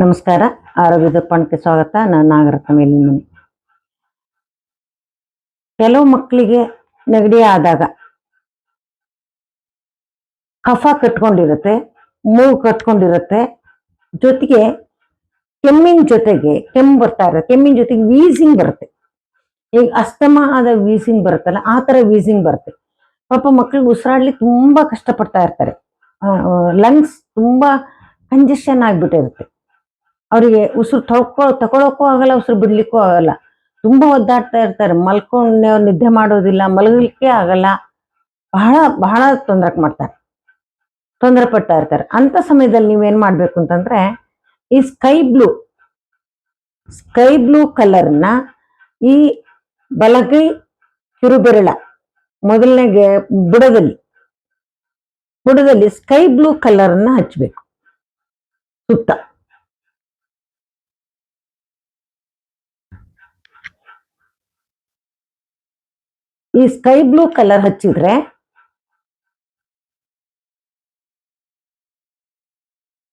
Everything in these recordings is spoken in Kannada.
ನಮಸ್ಕಾರ, ಆರೋಗ್ಯದ ಪಣಕ್ಕೆ ಸ್ವಾಗತ. ನಾನು ನಾಗರತ್ನ ಮೇಲಿನ ಕೆಲವು ಮಕ್ಕಳಿಗೆ ನೆಗಡಿ ಆದಾಗ ಕಫ ಕಟ್ಕೊಂಡಿರುತ್ತೆ, ಮೂಗು ಕಟ್ಕೊಂಡಿರುತ್ತೆ. ಜೊತೆಗೆ ಕೆಮ್ಮಿನ ಜೊತೆಗೆ ಕೆಮ್ಮು ಬರ್ತಾ ಇರುತ್ತೆ. ಕೆಮ್ಮಿನ ಜೊತೆಗೆ ವೀಸಿಂಗ್ ಬರುತ್ತೆ. ಈಗ ಅಸ್ತಮ ಆದ ವೀಸಿಂಗ್ ಬರುತ್ತಲ್ಲ, ಆ ತರ ವೀಸಿಂಗ್ ಬರುತ್ತೆ. ಪಾಪ ಮಕ್ಕಳಿಗೆ ಉಸಿರಾಡ್ಲಿಕ್ಕೆ ತುಂಬಾ ಕಷ್ಟಪಡ್ತಾ ಇರ್ತಾರೆ. ಲಂಗ್ಸ್ ತುಂಬಾ ಕಂಜೆಷನ್ ಆಗ್ಬಿಟ್ಟಿರುತ್ತೆ. ಅವರಿಗೆ ಉಸಿರು ತಗೊಳ್ಳೋ ತಗೊಳಕ್ಕೂ ಆಗಲ್ಲ, ಉಸಿರು ಬಿಡ್ಲಿಕ್ಕೂ ಆಗಲ್ಲ. ತುಂಬಾ ಒದ್ದಾಡ್ತಾ ಇರ್ತಾರೆ. ಮಲ್ಕೊಂಡು ನಿದ್ದೆ ಮಾಡೋದಿಲ್ಲ, ಮಲಗಲಿಕ್ಕೆ ಆಗಲ್ಲ. ಬಹಳ ಬಹಳ ತೊಂದರೆ ಮಾಡ್ತಾರೆ. ತೊಂದರೆ ಪಡ್ತಾ ಇರ್ತಾರೆ. ಅಂತ ಸಮಯದಲ್ಲಿ ನೀವೇನ್ ಮಾಡ್ಬೇಕು ಅಂತಂದ್ರೆ, ಈ ಸ್ಕೈ ಬ್ಲೂ ಸ್ಕೈ ಬ್ಲೂ ಕಲರ್ನ ಈ ಬಲಗೈ ಕಿರುಬೆರಳ ಮೊದಲನೇ ಬುಡದಲ್ಲಿ. ಬುಡದಲ್ಲಿ ಸ್ಕೈ ಬ್ಲೂ ಕಲರ್ ಅನ್ನ ಹಚ್ಚಬೇಕು ಸುತ್ತ. ಈ ಸ್ಕೈ ಬ್ಲೂ ಕಲರ್ ಹಚ್ಚಿದ್ರೆ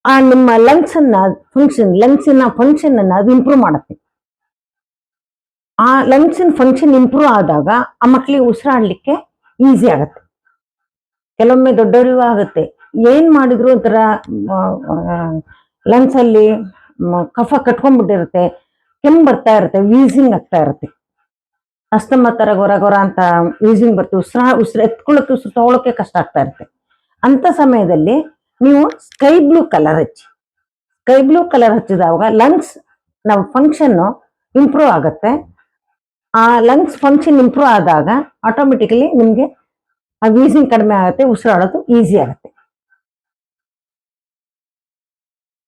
ಆ ನಿಮ್ಮ ಲಂಗ್ಸ್ ಅನ್ನ ಫಂಕ್ಷನ್ ಲಂಗ್ಸಿನ ಫಂಕ್ಷನ್ ಅನ್ನ ಅದು ಇಂಪ್ರೂವ್ ಮಾಡುತ್ತೆ. ಆ ಲಂಗ್ಸಿನ ಫಂಕ್ಷನ್ ಇಂಪ್ರೂವ್ ಆದಾಗ ಆ ಮಕ್ಕಳಿಗೆ ಉಸಿರಾಡ್ಲಿಕ್ಕೆ ಈಸಿ ಆಗತ್ತೆ. ಕೆಲವೊಮ್ಮೆ ದೊಡ್ಡವರಿಗೂ ಆಗುತ್ತೆ. ಏನ್ ಮಾಡಿದ್ರು ಒಂಥರ ಲಂಗ್ಸ್ ಅಲ್ಲಿ ಕಫ ಕಟ್ಕೊಂಡ್ಬಿಟ್ಟಿರುತ್ತೆ. ಕೆಮ್ಮು ಬರ್ತಾ ಇರುತ್ತೆ ವೀಸಿಂಗ್ ಆಗ್ತಾ ಇರುತ್ತೆ. ಅಸ್ತಮ ತರ ಗೊರ ಗೊರ ಅಂತ ವೀಸಿಂಗ್ ಬರ್ತೀವಿ ಉಸಿರ, ಉಸಿರು ಎತ್ಕೊಳ್ಳೋಕೆ, ಉಸಿರು ತಗೊಳಕ್ಕೆ ಕಷ್ಟ ಆಗ್ತಾ ಇರುತ್ತೆ. ಅಂತ ಸಮಯದಲ್ಲಿ ನೀವು ಸ್ಕೈ ಬ್ಲೂ ಕಲರ್ ಹಚ್ಚಿ. ಸ್ಕೈ ಬ್ಲೂ ಕಲರ್ ಹಚ್ಚಿದಾಗ ಲಂಗ್ಸ್ ನಾವು ಫಂಕ್ಷನ್ನು ಇಂಪ್ರೂವ್ ಆಗುತ್ತೆ. ಆ ಲಂಗ್ಸ್ ಫಂಕ್ಷನ್ ಇಂಪ್ರೂವ್ ಆದಾಗ ಆಟೋಮೆಟಿಕಲಿ ನಿಮಗೆ ಆ ವೀಸಿಂಗ್ ಕಡಿಮೆ ಆಗುತ್ತೆ, ಉಸಿರಾಡೋದು ಈಸಿ ಆಗುತ್ತೆ.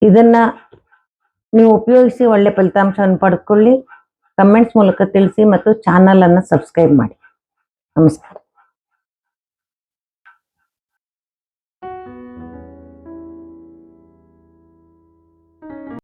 ಇದನ್ನ ನೀವು ಉಪಯೋಗಿಸಿ ಒಳ್ಳೆ ಫಲಿತಾಂಶವನ್ನು ಪಡ್ಕೊಳ್ಳಿ ಕಮೆಂಟ್ಸ್ ಮೂಲಕ ತಿಳಿಸಿ ಮತ್ತು ಚಾನೆಲ್ ಅನ್ನು ಸಬ್ಸ್ಕ್ರೈಬ್ ಮಾಡಿ. ನಮಸ್ಕಾರ.